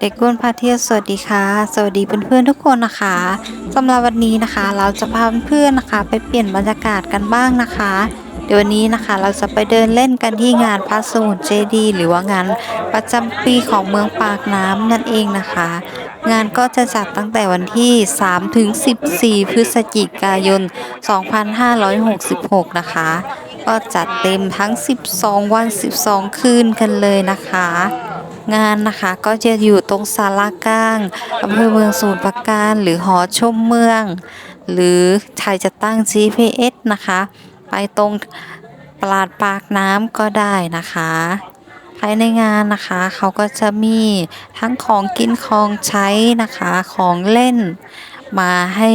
เด็กอ้วนพาเที่ยวสวัสดีค่ะ สวัสดีเพื่อนๆทุกคนนะคะสำหรับวันนี้นะคะ เราจะพาเพื่อนๆนะคะ ไปเปลี่ยนบรรยากาศกันบ้างนะคะ เดี๋ยววันนี้นะคะเราจะไปเดินเล่นกันที่งานพระสมุทรเจดีย์หรือว่างานประจำปีของเมืองปากน้ำนั่นเองนะคะ งานก็จะจัดตั้งแต่วันที่ 3 ถึง 14 พฤศจิกายน 2566 นะคะ ก็จัดเต็มทั้ง 12 วัน 12 คืนกันเลยนะคะ งานนะคะก็จะอยู่ตรงศาลากลางอำเภอเมืองสมุทรปราการหรือหอชมเมือง หรือใครจะตั้ง GPS นะคะ ไปตรงตลาดปากน้ำก็ได้นะคะ ภายในงานนะคะเขาก็จะมีทั้งของกินของใช้นะคะของเล่นมาให้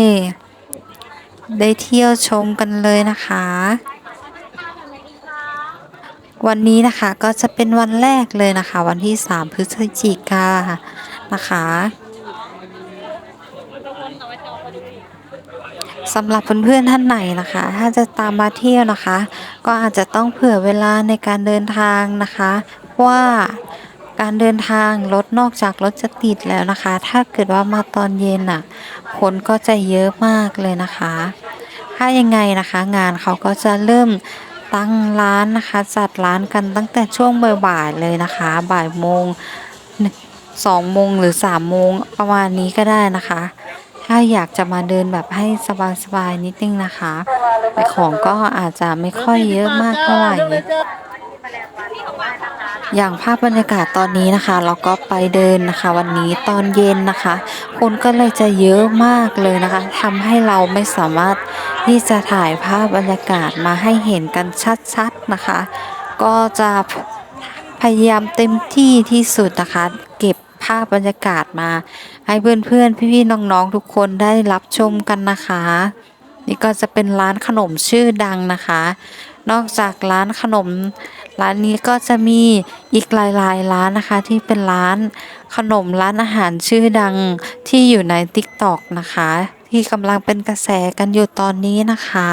ได้เที่ยวชมกันเลยนะคะ วันนี้นะคะก็จะเป็นวันแรกเลยนะคะ วันที่ 3 พฤศจิกานะคะสำหรับเพื่อนๆท่านไหนนะคะ ถ้าจะตามมาเที่ยวนะคะ ก็อาจจะต้องเผื่อเวลาในการเดินทางนะคะว่าการเดินทางรถนอกจากรถจะติดแล้วนะคะ ถ้าเกิดว่ามาตอนเย็นอะ คนก็จะเยอะมากเลยนะคะ ถ้ายังไงนะคะ งานเขาก็จะเริ่ม ตั้งร้านนะคะ จัดร้านกันตั้งแต่ช่วงบ่ายๆเลยนะคะ บ่ายโมงสองโมงหรือสามโมงประมาณนี้ก็ได้นะคะ ถ้าอยากจะมาเดินแบบให้สบายๆนิดนึงนะคะ แต่ของก็อาจจะไม่ค่อยเยอะมากเท่าไหร่ อย่างภาพบรรยากาศตอนนี้นะคะเราก็ไปเดินนะคะ วันนี้ตอนเย็นนะคะ คนก็เลยจะเยอะมากเลยนะคะทำให้เราไม่สามารถที่จะถ่ายภาพบรรยากาศมาให้เห็นกันชัดๆนะคะ ก็จะพยายามเต็มที่ที่สุดนะคะ เก็บภาพบรรยากาศมา ให้เพื่อนๆพี่ๆน้องๆทุกคนได้รับชมกันนะคะ นี่ก็จะเป็นร้านขนมชื่อดังนะคะ นอกจากร้านขนม ร้านนี้ก็จะมีอีกหลายๆร้านนะคะที่เป็นร้านขนมร้านอาหารชื่อดังที่อยู่ใน TikTok นะคะ ที่กำลังเป็นกระแสกันอยู่ตอนนี้นะคะ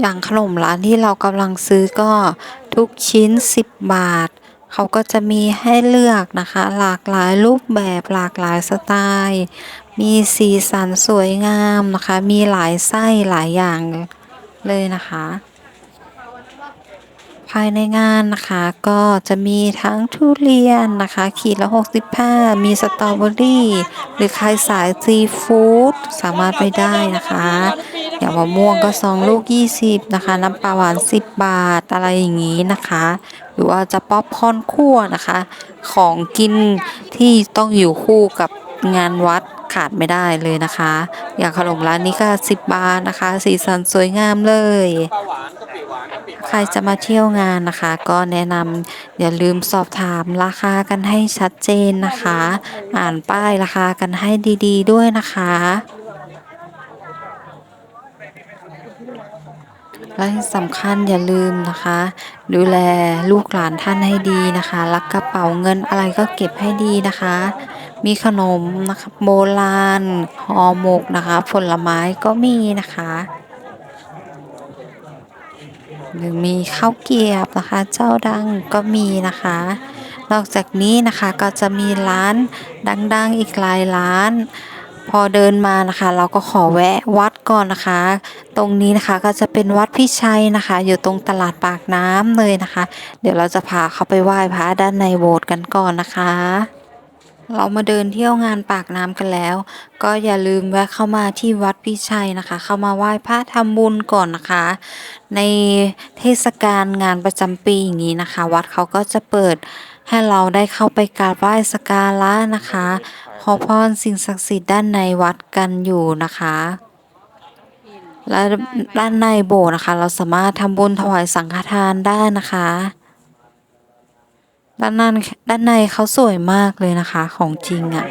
อย่างขนมร้านที่เรากำลังซื้อก็ทุกชิ้น 10 บาท เขาก็จะมีให้เลือกนะคะ หลากหลายรูปแบบหลากหลายสไตล์ มีสีสันสวยงามนะคะ มีหลายไส้หลายอย่างเลยนะคะ ภายในงานนะคะ ก็จะมีทั้งทุเรียนนะคะ ขีดละ65 มีสตรอเบอรี่ หรือใครสายซีฟู้ดสามารถไปได้นะคะ อย่างมะม่วงก็ซองลูก 20 นะคะ น้ำปลาหวาน 10 บาท อะไรอย่างนี้นะคะ หรือว่าจะป๊อปคอนคั่วนะคะ ของกินที่ต้องอยู่คู่กับงานวัดขาดไม่ได้เลยนะคะ อย่างขนมร้านนี้ก็ 10 บาทนะคะ สีสันสวยงามเลย ใครจะมาเที่ยวงานนะคะ ก็แนะนำอย่าลืมสอบถามราคากันให้ชัดเจนนะคะ อ่านป้ายราคากันให้ดี ๆ ด้วยนะคะและสำคัญอย่าลืมนะคะ ดูแลลูกหลานท่านให้ดีนะคะรักกระเป๋าเงินอะไรก็เก็บให้ดีนะคะ มีขนมนะคะโบราณห่อหมกนะคะ ผลไม้ก็มีนะคะ หรือมีข้าวเกียบนะคะ เจ้าดังก็มีนะคะ นอกจากนี้นะคะก็จะมีร้านดังๆอีกหลายร้าน พอเดินมานะคะ เราก็ขอแวะวัดก่อนนะคะ ตรงนี้นะคะก็จะเป็นวัดพิชัยนะคะ อยู่ตรงตลาดปากน้ำเลยนะคะ เดี๋ยวเราจะพาเขาไปไหว้พระด้านในโบสถ์กันก่อนนะคะ เรามาเดินเที่ยวงานปากน้ำกันแล้ว ก็อย่าลืมแวะเข้ามาที่วัดพิชัยนะคะ เข้ามาไหว้พระทำบุญก่อนนะคะ ในเทศกาลงานประจำปีอย่างนี้นะคะ วัดเขาก็จะเปิดให้เราได้เข้าไปกราบไหว้สักการะนะคะ ขอพรสิ่งศักดิ์สิทธิ์ด้านในวัดกันอยู่นะคะ และด้านในโบสถ์นะคะ เราสามารถทำบุญถวายสังฆทานได้นะคะ ด้านนั้นด้านในเขาสวยมากเลยนะคะ ของจริงอะ่ะ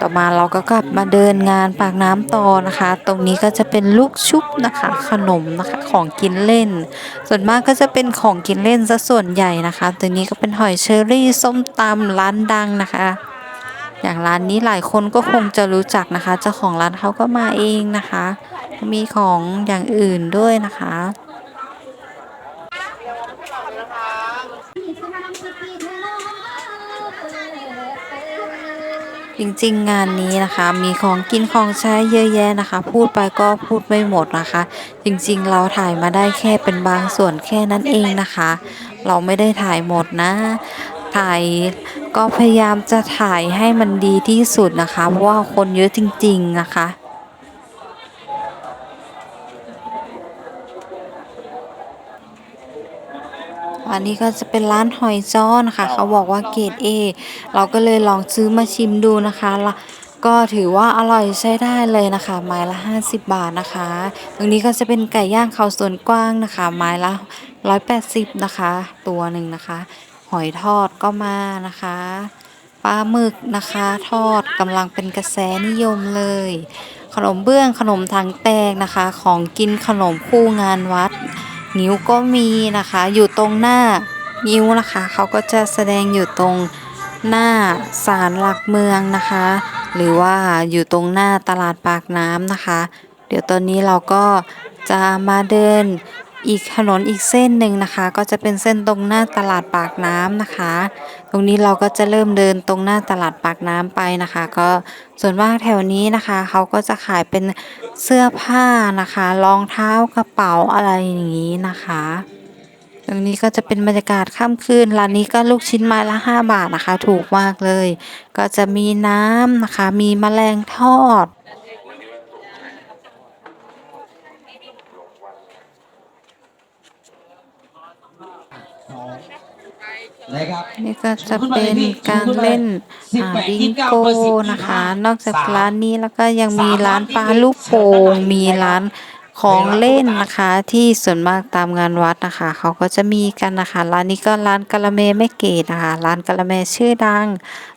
ต่อมาเราก็กลับมาเดินงานปากน้ำต่อนะคะ ตรงนี้ก็จะเป็นลูกชุบนะคะ ขนมนะคะของกินเล่น ส่วนมากก็จะเป็นของกินเล่นซะส่วนใหญ่นะคะ ตัวนี้ก็เป็นหอยเชอรี่ส้มตำร้านดังนะคะ อย่างร้านนี้หลายคนก็คงจะรู้จักนะคะ เจ้าของร้านเขาก็มาเองนะคะ มีของอย่างอื่นด้วยนะคะ จริงๆ งานนี้นะคะ มีของกินของใช้เยอะแยะนะคะ พูดไปก็พูดไม่หมดนะคะ จริงๆ เราถ่ายมาได้แค่เป็นบางส่วนแค่นั้นเองนะคะ เราไม่ได้ถ่ายหมดนะ ถ่ายก็พยายามจะถ่ายให้มันดีที่สุดนะคะเพราะว่าคนเยอะจริง ๆ นะคะ อันนี้ก็จะเป็นร้านหอยจ้อนะคะ เขาบอกว่าเกรด A เราก็เลยลองซื้อมาชิมดูนะคะแล้วก็ถือว่าอร่อยใช้ได้เลยนะคะ ไม้ละ 50 บาทนะคะ ตรงนี้ก็จะเป็นไก่ย่างเขาสวนกว้างนะคะ ไม้ละ 180 นะคะ ตัวหนึ่งนะคะ หอยทอดก็มานะคะปลาหมึกนะคะ ทอดกำลังเป็นกระแสนิยมเลย ขนมเบื้องขนมถังแตกนะคะ ของกินขนมคู่งานวัด นิ้วก็มีนะคะ อยู่ตรงหน้านิ้วนะคะเขาก็จะแสดงอยู่ตรงหน้าศาลหลักเมืองนะคะ หรือว่าอยู่ตรงหน้าตลาดปากน้ำนะคะ เดี๋ยวตอนนี้เราก็จะมาเดิน อีกถนนอีกเส้นหนึ่งนะคะ ก็จะเป็นเส้นตรงหน้าตลาดปากน้ำนะคะ ตรงนี้เราก็จะเริ่มเดินตรงหน้าตลาดปากน้ำไปนะคะ ก็ส่วนมากแถวนี้นะคะเขาก็จะขายเป็นเสื้อผ้านะคะรองเท้ากระเป๋าอะไรอย่างนี้นะคะตรงนี้ก็จะเป็นบรรยากาศค่ำคืนร้านนี้ก็ลูกชิ้นไม้ละ 5 บาทนะคะ ถูกมากเลย ก็จะมีน้ำนะคะ มีแมลงทอด นี่ก็จะเป็นการเล่นอ่าบิงโกนะคะ นอกจากร้านนี้แล้วก็ยังมีร้านปลาลูกโป่งมีร้านของเล่นนะคะ ที่ส่วนมากตามงานวัดนะคะ เขาก็จะมีกันนะคะร้านนี้ก็ร้านกะละเมแม่เกดนะคะ ร้านกะละเมชื่อดัง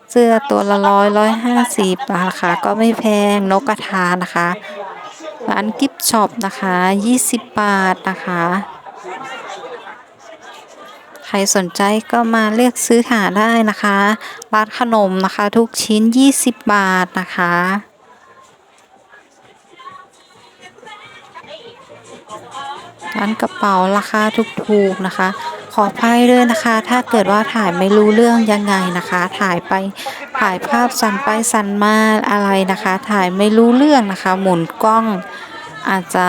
เสื้อตัวละร้อยร้อยห้าสิบราคาก็ไม่แพงนกกระทานะคะ ร้านกิฟช็อปนะคะยี่สิบบาทนะคะ ใครสนใจก็มาเลือกซื้อหาได้นะคะร้านขนมนะคะ ทุกชิ้น 20 บาทนะคะร้านกระเป๋าราคาถูกๆนะคะ ขออภัยด้วยนะคะ ถ้าเกิดว่าถ่ายไม่รู้เรื่องยังไงนะคะ ถ่ายไปถ่ายภาพสั่นไปสั่นมาอะไรนะคะ ถ่ายไม่รู้เรื่องนะคะ หมุนกล้อง อาจจะ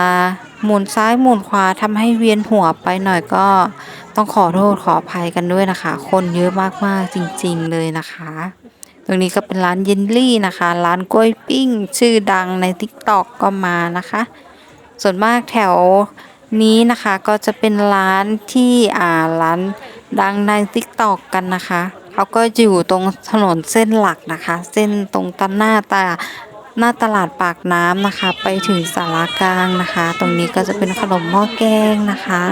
หมุนซ้ายหมุนขวาทำให้เวียนหัวไปหน่อยก็ ต้องขอโทษขออภัยกันด้วยนะคะ คนเยอะมากๆจริงๆเลยนะคะ ตรงนี้ก็เป็นร้านเยนลี่นะคะ ร้านกล้วยปิ้ง ชื่อดังใน t ิ k t o k ก็มานะคะ ส่วนมากแถวนี้นะคะก็จะเป็นร้านที่อ่าร้านดังใน t ิ k t o k กันนะคะเขาก็อยู่ตรงถนนเส้นหลักนะคะ เส้นตรงตันหน้าตาหน้าตลาดปากน้ำนะคะ ไปถึงสารากลางนะคะ ตรงนี้ก็จะเป็นขนมหม้อแกงนะคะ